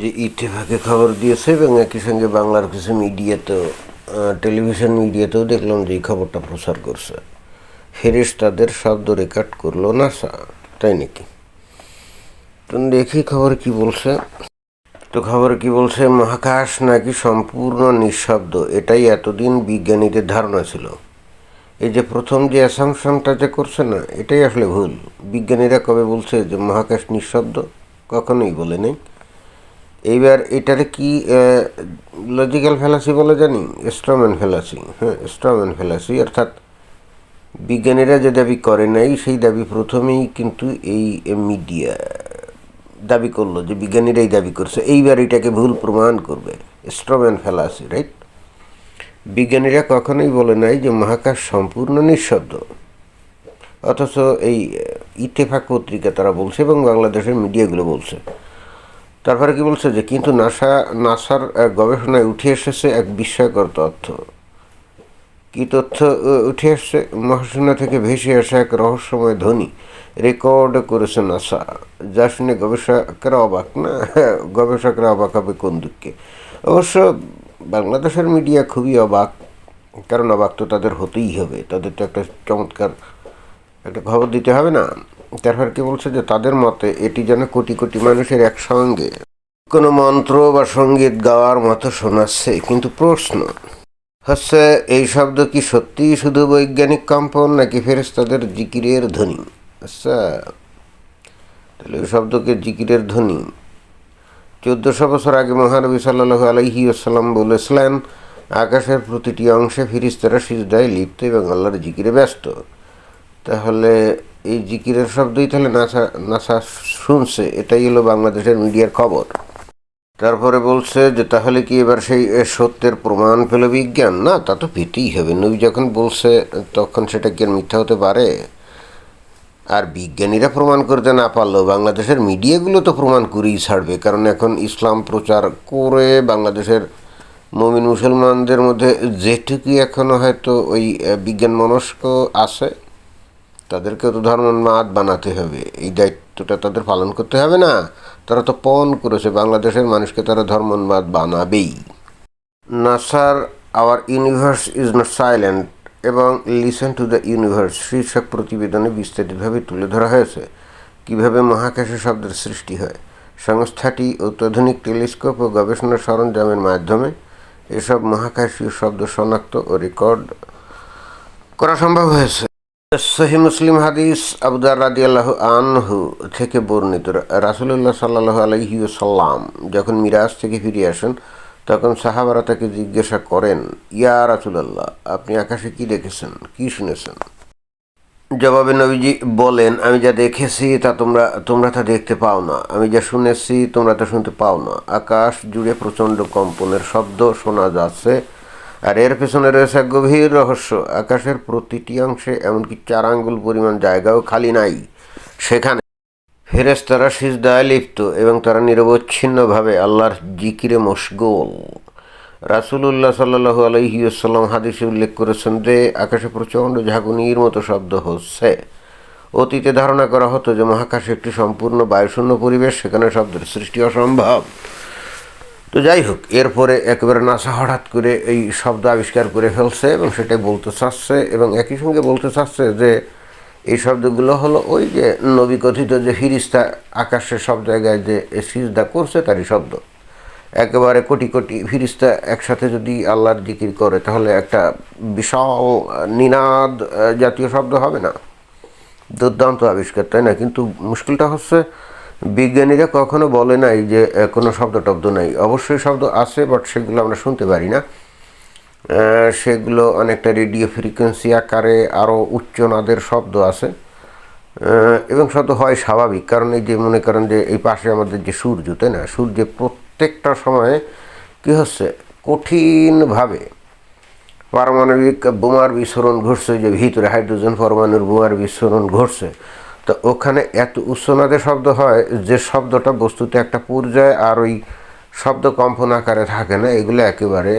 যে ইত্তেফাকে খবর দিয়েছে, এবং একই সঙ্গে বাংলার কিছু মিডিয়াতেও টেলিভিশন মিডিয়াতেও দেখলাম যে এই খবরটা প্রচার করছে। ফেরিস তাদের শব্দ রেকর্ড করল না তাই নাকি? তো দেখি খবর কি বলছে। তো খবর কি বলছে, মহাকাশ নাকি সম্পূর্ণ নিঃশব্দ, এটাই এতদিন বিজ্ঞানীদের ধারণা ছিল। এই যে প্রথম যে অ্যাসামশনটা যে করছে না, এটাই আসলে ভুল। বিজ্ঞানীরা কবে বলছে যে মহাকাশ নিঃশব্দ? কখনোই বলে নেই। এইবার এটারে কি লজিক্যাল ফেলাসি বলে জানি? স্ট্রম্যান ফেলাসি হ্যাঁ স্ট্রম্যান ফেলাসি অর্থাৎ বিজ্ঞানীরা যে দাবি করে নাই, সেই দাবি প্রথমেই কিন্তু এই মিডিয়া দাবি করল যে বিজ্ঞানীরাই দাবি করছে। এইবার এটাকে ভুল প্রমাণ করবে। স্ট্রম্যান ফেলাসি রাইট বিজ্ঞানীরা কখনোই বলে নাই যে মহাকাশ সম্পূর্ণ নিঃশব্দ। অথচ এই ইত্তেফাক পত্রিকা তারা বলছে এবং বাংলাদেশের মিডিয়াগুলো বলছে। তারপরে কি বলছে যে, কিন্তু নাসা, নাসার গবেষণায় উঠে এসেছে এক বিস্ময়কর তথ্য। কি তথ্য উঠে এসছে? মহাশূন্য থেকে ভেসে আসা এক রহস্যময় ধ্বনি। রেকর্ড করেছে নাসা। যা শুনে গবেষকরা অবাক, না? গবেষকরা অবাক হবে কোন দুঃখে। অবশ্য বাংলাদেশের মিডিয়া খুবই অবাক, কারণ অবাক তো তাদের হতেই হবে। তাদের তো একটা চমৎকার একটা খবর দিতে হবে না। তারপর কি বলছে যে তাদের মতে এটি যেন কোটি কোটি মানুষের একসঙ্গে। কোনো মন্ত্র বা সংগীত গাওয়ার মতো শোনাচ্ছে, কিন্তু প্রশ্ন, হচ্ছে এই শব্দ কি সত্যিই শুধু বৈজ্ঞানিক কম্পন নাকি ফেরেশতাদের জিকিরের ধ্বনি? আচ্ছা তাহলে ওই শব্দকে জিকিরের ধ্বনি? চোদ্দশো বছর আগে মহানবী সাল্লাহ আলহি আসসালাম বলেছিলেন, আকাশের প্রতিটি অংশে ফিরিস্তারা সিজদায় লিপ্ত এবং আল্লাহর জিকিরে ব্যস্ত। তাহলে এই জিকিরের শব্দই তাহলে নাসা নাসা শুনছে, এটাই হলো বাংলাদেশের মিডিয়ার খবর। তারপরে বলছে যে, তাহলে কি এবার সেই সত্যের প্রমাণ পেল বিজ্ঞান? না, তা তো পেতেই হবে। নবী যখন বলছে, তখন সেটা কি আর মিথ্যা হতে পারে? আর বিজ্ঞানীরা প্রমাণ করতে না পারলেও বাংলাদেশের মিডিয়াগুলো তো প্রমাণ করেই ছাড়বে। কারণ এখন ইসলাম প্রচার করে বাংলাদেশের মমিন মুসলমানদের মধ্যে যেটুকু এখনও হয়তো ওই বিজ্ঞান মনস্ক আছে তাদেরকে তো ধর্ম ধর্মোন্মাদ বানাতে হবে। এই দায়িত্বটা তাদের পালন করতে হবে না। তারা তো পণ করেছে। বাংলাদেশের মানুষকে তারা ধর্মোন্মাদ বানাবেই। নাসার our universe is not silent এবং লিসেন টু দ্য ইউনিভার্স শীর্ষক প্রতিবেদনে বিস্তারিতভাবে তুলে ধরা হয়েছে। কীভাবে মহাকাশে শব্দের সৃষ্টি হয়? সংস্থাটি অত্যাধুনিক টেলিস্কোপ ও গবেষণা সরঞ্জামের মাধ্যমে এসব মহাকাশীয় শব্দ শনাক্ত ও রেকর্ড করা সম্ভব হয়েছে। সহি মুসলিম হাদিস আবুদার রাদি আল্লাহ আনহু থেকে বর্ণিত। রাসুল্লাহ সাল্লাহ আলহি সাল্লাম যখন মিরাজ থেকে ফিরে আসেন, তখন সাহাবারা তাকে জিজ্ঞাসা করেন, ইয়া রাসুলাল্লাহ, আপনি আকাশে কি দেখেছেন? কি শুনেছেন? জবাবে নবীজি বলেন, আমি যা দেখেছি তা তোমরা তোমরা তা দেখতে পাও না। আমি যা শুনেছি তোমরা তা শুনতে পাও না। আকাশ জুড়ে প্রচণ্ড কম্পনের শব্দ শোনা যাচ্ছে। আর এর পেছনে রয়েছে গভীর রহস্য। আকাশের প্রতিটি অংশে এমনকি চার আঙ্গুল পরিমাণ জায়গাও খালি নাই। সেখানে ফেরেশতারা সিজদায় লিপ্ত এবং তারা নিরবচ্ছিন্নভাবে আল্লাহর জিকিরে মশগোল। রাসুলুল্লাহ সাল্লাহু আলহিউসাল্লাম হাদিসে উল্লেখ করেছেন যে, আকাশে প্রচণ্ড ঝাঁকুনির মতো শব্দ হচ্ছে। অতীতে ধারণা করা হতো যে, মহাকাশে একটি সম্পূর্ণ বায়ুশূন্য পরিবেশ, সেখানে শব্দের সৃষ্টি অসম্ভব। তো যাই হোক, এরপরে একেবারে নাসা হঠাৎ করে এই শব্দ আবিষ্কার করে ফেলছে এবং সেটাই বলতে চাচ্ছে এবং একই সঙ্গে বলতে চাচ্ছে যে এই শব্দগুলো হলো ওই যে নবী কথিত যে ফিরিস্তা আকাশে সব জায়গায় যে সিজদা করছে তারই শব্দ। একেবারে কোটি কোটি ফিরিস্তা একসাথে যদি আল্লাহর জিকির করে, তাহলে একটা বিশাল নিনাদ জাতীয় শব্দ হবে না। দুর্দান্ত আবিষ্কার, তাই না? কিন্তু মুশকিলটা হচ্ছে বিজ্ঞানীরা কখনো বলে নাই যে কোনো শব্দ টব্দ নাই। অবশ্যই শব্দ আছে বাট সেগুলো আমরা শুনতে পারি না। সেগুলো অনেকটা রেডিও ফ্রিকোয়েন্সি আকারে আরও উচ্চ নাদের শব্দ আছে। এবং শব্দ হয় স্বাভাবিক। কারণ এই যে, মনে করেন যে, এই পাশে আমাদের যে সূর্য, তাই না? সূর্যে প্রত্যেকটা সময়ে কী হচ্ছে? কঠিনভাবে পারমাণবিক বোমার বিস্ফোরণ ঘটছে, যে ভিতরে হাইড্রোজেন পরমাণুর বোমার বিস্ফোরণ ঘটছে। তো ওখানে এত উচ্চনাদে শব্দ হয় যে শব্দটা বস্তুতে একটা পর্যায়ে আর ওই শব্দ কম্পন আকারে থাকে না, এগুলো একেবারে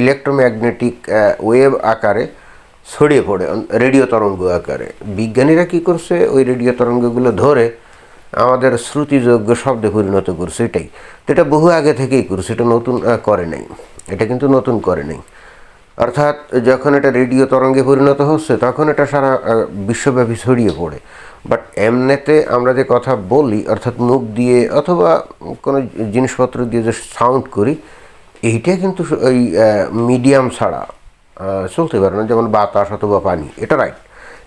ইলেকট্রোম্যাগনেটিক ওয়েভ আকারে ছড়িয়ে পড়ে রেডিও তরঙ্গ আকারে। বিজ্ঞানীরা কি করছে? ওই রেডিও তরঙ্গগুলো ধরে আমাদের শ্রুতিযোগ্য শব্দে পরিণত করছে এটাই। তো এটা বহু আগে থেকেই করছে, এটা নতুন করে নাই। এটা কিন্তু নতুন করে নাই। অর্থাৎ যখন এটা রেডিও তরঙ্গে পরিণত হচ্ছে, তখন এটা সারা বিশ্বব্যাপী ছড়িয়ে পড়ে। বাট এমনিতে আমরা যে কথা বলি, অর্থাৎ মুখ দিয়ে অথবা কোনো জিনিসপত্র দিয়ে যে সাউন্ড করি, এইটা কিন্তু ওই মিডিয়াম ছাড়া চলতে পারে না, যেমন বাতাস অথবা পানি, এটা রাইট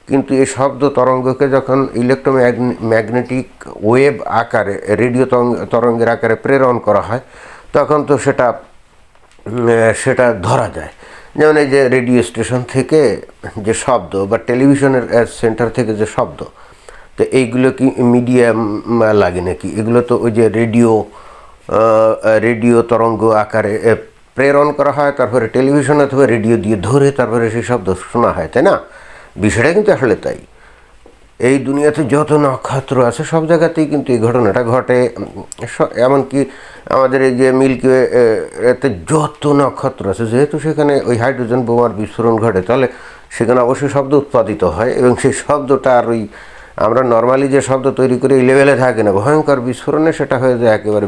কিন্তু এই শব্দ তরঙ্গকে যখন ইলেকট্রোম্যাগনেটিক ওয়েভ আকারে রেডিও তরঙ্গ- তরঙ্গের আকারে প্রেরণ করা হয়, তখন তো সেটা সেটা ধরা যায়। যেমন এই যে রেডিও স্টেশন থেকে যে শব্দ বা টেলিভিশনের সেন্টার থেকে যে শব্দ তো এইগুলো কি মিডিয়াম লাগে নাকি? এগুলো তো ওই যে রেডিও রেডিও তরঙ্গ আকারে প্রেরণ করা হয়, তারপরে টেলিভিশন অথবা রেডিও দিয়ে ধরে তারপরে সেই শব্দ শোনা হয়, তাই না? বিষয়টা কিন্তু আসলে তাই। এই দুনিয়াতে যত নক্ষত্র আছে, সব জায়গাতেই কিন্তু এই ঘটনাটা ঘটে। এমনকি আমাদের এই যে মিল্কি এতে যত নক্ষত্র আছে, যেহেতু সেখানে ওই হাইড্রোজেন বোমার বিস্ফোরণ ঘটে, তাহলে সেখানে অবশ্যই শব্দ উৎপাদিত হয় এবং সেই শব্দটা আর ওই আমরা নর্মালি যে শব্দ তৈরি করে এই লেভেলে থাকে না। ভয়ঙ্কর বিস্ফোরণে সেটা হয়ে যায় একেবারে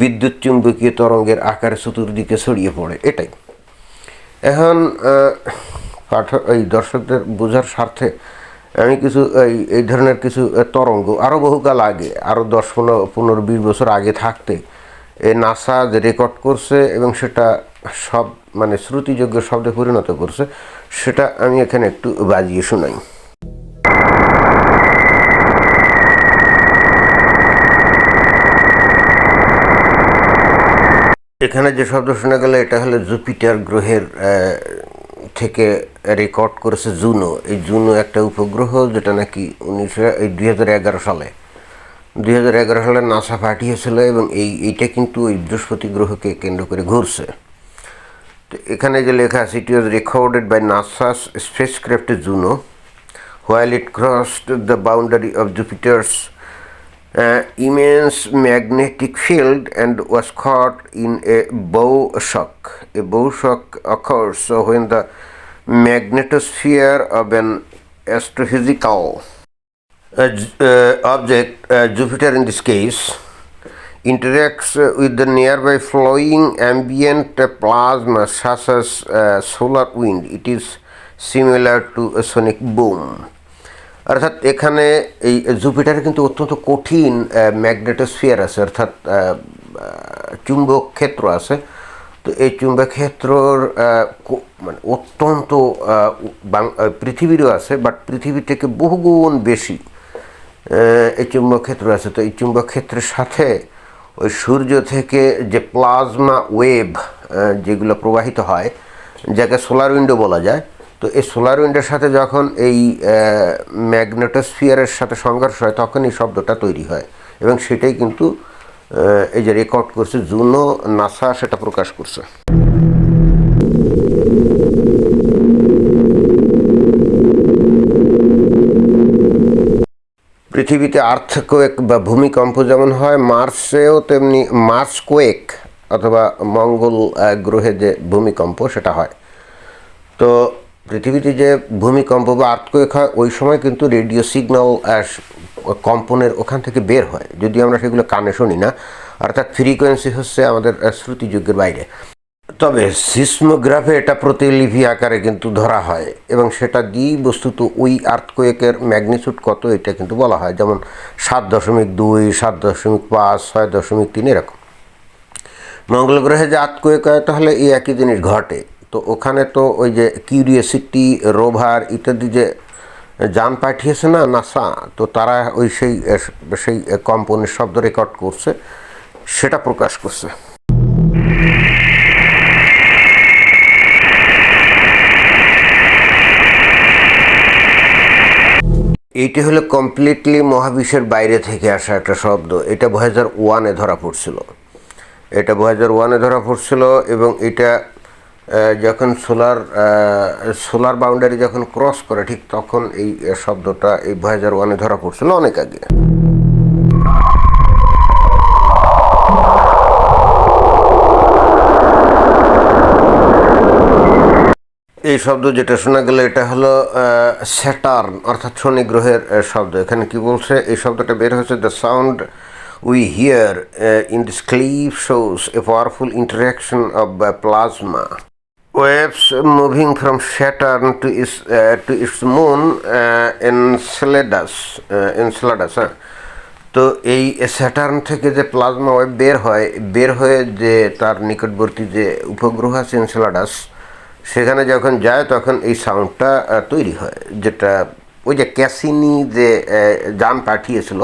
বিদ্যুৎ চুম্বকীয় তরঙ্গের আকারে চতুর্দিকে ছড়িয়ে পড়ে, এটাই। এখন পাঠক এই দর্শকদের বোঝার স্বার্থে আমি কিছু এই এই ধরনের কিছু তরঙ্গ আরও বহুকাল আগে আরও দশ পনেরো পনেরো বিশ বছর আগে থাকতে, এ নাসা যে রেকর্ড করছে এবং সেটা সব মানে শ্রুতিযোগ্য শব্দে পরিণত করছে, সেটা আমি এখানে একটু বাজিয়ে শোনাই। এখানে যে শব্দ শোনা গেল, এটা হলো জুপিটার গ্রহের থেকে রেকর্ড করেছে জুনো। এই জুনো একটা উপগ্রহ যেটা নাকি উনিশশো, এই দুই হাজার এগারো সালে। দুই হাজার এগারো সালে নাসা পাঠিয়েছিল এবং এই, এইটা কিন্তু ওই বৃহস্পতি গ্রহকে কেন্দ্র করে ঘুরছে। তো এখানে যে লেখা আছে it was recorded by NASA's spacecraft Juno while it crossed the boundary of Jupiter's uh, immense magnetic field and was caught in a bow shock. A bow shock occurs so when the magnetosphere of an astrophysical uh, object, uh, Jupiter in this case, interacts with the nearby flowing ambient plasma such as uh, solar wind. It is similar to a sonic boom. অর্থাৎ এখানে এই জুপিটারে কিন্তু অত্যন্ত কঠিন magnetosphere আছে, অর্থাৎ চুম্বক ক্ষেত্র আছে। তো এই চুম্বক ক্ষেত্রর মানে অত্যন্ত পৃথিবীরও আছে, বাট পৃথিবী থেকে বহুগুণ বেশি এই চুম্বক ক্ষেত্র আছে। তো এই চুম্বক ক্ষেত্রের সাথে ওই সূর্য থেকে যে প্লাজমা ওয়েভ যেগুলো প্রবাহিত হয়, যাকে সোলার উইন্ডো বলা যায় তো এই সোলার উইন্ডের সাথে যখন এই ম্যাগনেটোস্ফিয়ারের সাথে সংঘর্ষ হয়, তখন এই শব্দটা তৈরি হয়। এবং সেটাই কিন্তু এই যে রেকর্ড করছে জুনো নাসা সেটা প্রকাশ করছে। পৃথিবীতে আর্থকোয়েক বা ভূমিকম্প যেমন হয় মার্সেও তেমনি মার্স কোয়েক অথবা মঙ্গল গ্রহে যে ভূমিকম্প সেটা হয়। তো পৃথিবীতে যে ভূমিকম্প বা আর্থকোয়েক হয় ওই সময় কিন্তু রেডিও সিগন্যাল কম্পনের ওখান থেকে বের হয়। যদি আমরা সেগুলো কানে শুনি না অর্থাৎ ফ্রিকোয়েন্সি হচ্ছে আমাদের আহ, শ্রুতিযোগ্যের বাইরে। তবে সিসমোগ্রাফে এটা প্রতিলিপি আকারে কিন্তু ধরা হয় এবং সেটা দিয়েই বস্তুত ওই আর্থকোয়েকের ম্যাগনিচিউড কত এটা কিন্তু বলা হয়। যেমন সাত দশমিক দুই সাত দশমিক পাঁচ ছয় দশমিক তিন এরকম। মঙ্গল গ্রহে যে আর্থকোয়েক হয় তাহলে এই একই জিনিস ঘটে। তো ওখানে তো ওই যে কিউরিয়াসিটি রোভার ইত্যাদি যে যান পাঠিয়েছে না নাসা তো তারা ওই সেই সেই কম্পনের শব্দ রেকর্ড করছে, সেটা প্রকাশ করছে। এইটি হলো কমপ্লিটলি মহাবিশ্বের বাইরে থেকে আসা একটা শব্দ। এটা দু হাজার ওয়ানে ধরা পড়ছিল। এটা দু হাজার ওয়ানে ধরা পড়ছিল এবং এটা যখন সোলার সোলার বাউন্ডারি যখন ক্রস করে, ঠিক তখন এই শব্দটা এই দু হাজার ওয়ানে ধরা পড়ছিল অনেক আগে। এই শব্দ যেটা শোনা গেল, এটা হলো স্যাটার্ন, অর্থাৎ শনি গ্রহের শব্দ। এখানে কি বলছে? এই শব্দটা বের হয়েছে the sound we hear in this clip shows a powerful interaction of plasma waves moving from Saturn to its uh, to its moon uh, Enceladus uh, Enceladus হ্যাঁ তো এই স্যাটার্ন থেকে যে প্লাজমা ওয়েভ বের হয় বের হয়ে যে তার নিকটবর্তী যে উপগ্রহ আছে এনসেলাডাস সেখানে যখন যায় তখন এই সাউন্ডটা তৈরি হয়। যেটা ওই যে ক্যাসিনি যে যান পাঠিয়েছিল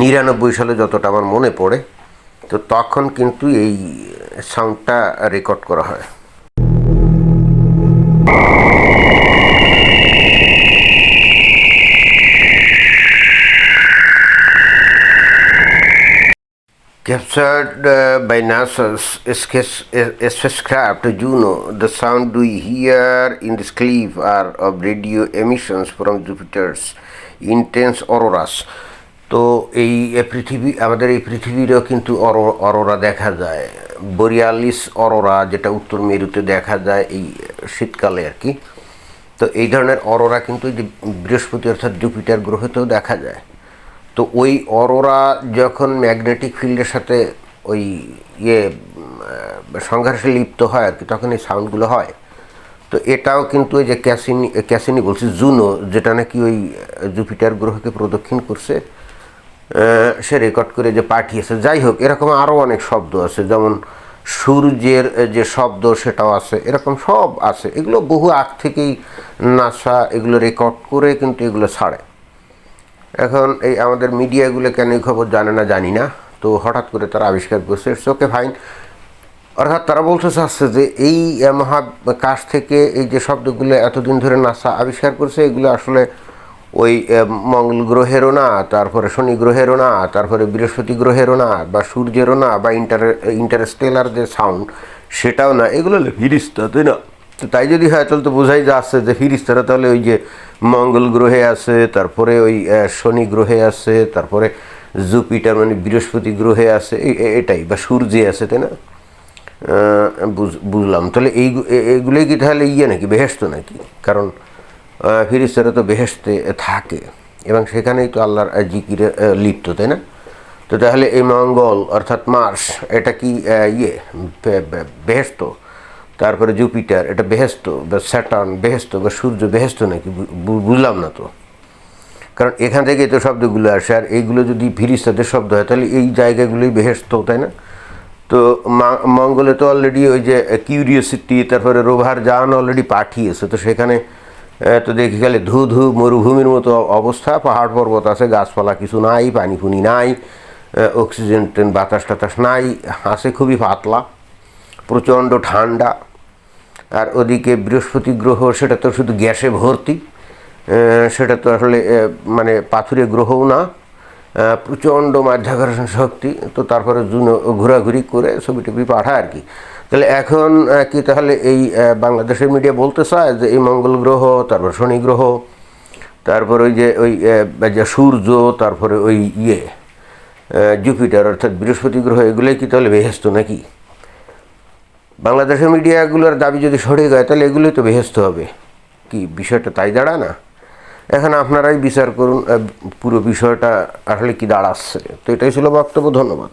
নিরানব্বই সালে যতটা আমার মনে পড়ে তো তখন কিন্তু এই সাউন্ডটা রেকর্ড করা হয়। Captured uh, by NASA's uh, spacecraft Juno, the sound we hear in this clip are of radio emissions from Jupiter's intense auroras. তো এই পৃথিবী আমাদের এই পৃথিবীরও কিন্তু অরো- অরোরা দেখা যায় বরিয়ালিস অরোরা যেটা উত্তর মেরুতে দেখা যায় এই শীতকালে আর কি তো এই ধরনের অরোরা কিন্তু যে বৃহস্পতি অর্থাৎ জুপিটার গ্রহেতেও দেখা যায় তো ওই অরোরা যখন ম্যাগনেটিক ফিল্ডের সাথে ওই ইয়ে সংঘর্ষে লিপ্ত হয় আর কি তখন এই সাউন্ডগুলো হয়। তো এটাও কিন্তু ওই যে ক্যাসিনি ক্যাসিনি বলছি, জুনো, যেটা নাকি ওই জুপিটার গ্রহকে প্রদক্ষিণ করছে সে রেকর্ড করে যে পাঠিয়েছে। যাই হোক, এরকম আরও অনেক শব্দ আছে, যেমন সূর্যের যে শব্দ সেটাও আছে, এরকম সব আছে। এগুলো বহু আগ থেকেই নাসা এগুলো রেকর্ড করে কিন্তু এগুলো ছাড়ে। এখন এই আমাদের মিডিয়াগুলো কেন এই খবর জানে না জানি না। তো হঠাৎ করে তারা আবিষ্কার করছে। ওকে ফাইন অর্থাৎ তারা বলতে চাচ্ছে যে এই মহাকাশ থেকে এই যে শব্দগুলো এতদিন ধরে নাসা আবিষ্কার করছে, এগুলো আসলে ওই মঙ্গল গ্রহেরও না, তারপরে শনি গ্রহেরও না, তারপরে বৃহস্পতি গ্রহেরও না, বা সূর্যেরও না, বা ইন্টার, ইন্টারস্টেলার যে সাউন্ড, সেটাও না। এগুলো হলো ফিরিস্তা তাই না? তো তাই যদি হয়, তাহলে তো বোঝাই যাচ্ছে যে ফিরিস্তারা তাহলে ওই যে মঙ্গল গ্রহে আছে, তারপরে ওই শনি গ্রহে আছে, তারপরে জুপিটার মানে বৃহস্পতি গ্রহে আছে এটাই, বা সূর্যে আছে, তাই না? বুঝ- বুঝলাম। তাহলে এই এইগুলোই কি তাহলে ইয়ে নাকি বেহেস্ত নাকি? কারণ ফিরিস্তারা তো বেহেস্তে থাকে, এবং সেখানেই তো আল্লাহর জিকিরে লিপ্ত, তাই না? তো তাহলে এই মঙ্গল, অর্থাৎ মার্স, এটা কি ইয়ে বেহেস্ত তারপরে জুপিটার এটা বেহেস্ত বা স্যাটার্ন বেহেস্ত বা সূর্য বেহেস্ত নাকি বুঝলাম না তো। কারণ এখান থেকেই তো শব্দগুলো আসে, আর এইগুলো যদি ফিরিস্তাদের শব্দ হয়, তাহলে এই জায়গাগুলোই বেহেস্ত, তাই না? তো মঙ্গলে তো অলরেডি ওই যে কিউরিওসিটি তারপরে রোভার যান অলরেডি পাঠিয়েছে, তো সেখানে তো দেখি গেলে ধু ধু মরুভূমির মতো অবস্থা, পাহাড় পর্বত আছে, গাছপালা কিছু নাই, পানি ফুনি নাই অক্সিজেন বাতাস টাতাস নাই আছে খুবই পাতলা, প্রচণ্ড ঠান্ডা। আর ওদিকে বৃহস্পতি গ্রহ, সেটা তো শুধু গ্যাসে ভর্তি সেটা তো আসলে মানে পাথুরে গ্রহও না প্রচণ্ড মাধ্যাকর্ষণ শক্তি, তো তারপরে জুনো ঘোরাঘুরি করে ছবি টবি পাঠায় আর কি। তাহলে এখন কি তাহলে এই বাংলাদেশের মিডিয়া বলতে চায় যে এই মঙ্গল গ্রহ, তারপর শনি গ্রহ, তারপর ওই যে ওই যে সূর্য, তারপরে ওই ইয়ে জুপিটার অর্থাৎ বৃহস্পতি গ্রহ, এগুলোই কি তাহলে বেহেস্ত নাকি? বাংলাদেশের মিডিয়াগুলোর দাবি যদি সঠিক হয় তাহলে এগুলোই তো বেহেস্ত হবে। কি, বিষয়টা তাই দাঁড়া না? এখন আপনারাই বিচার করুন পুরো বিষয়টা আসলে কি দাঁড়াচ্ছে? তো এটাই ছিল বক্তব্য, ধন্যবাদ।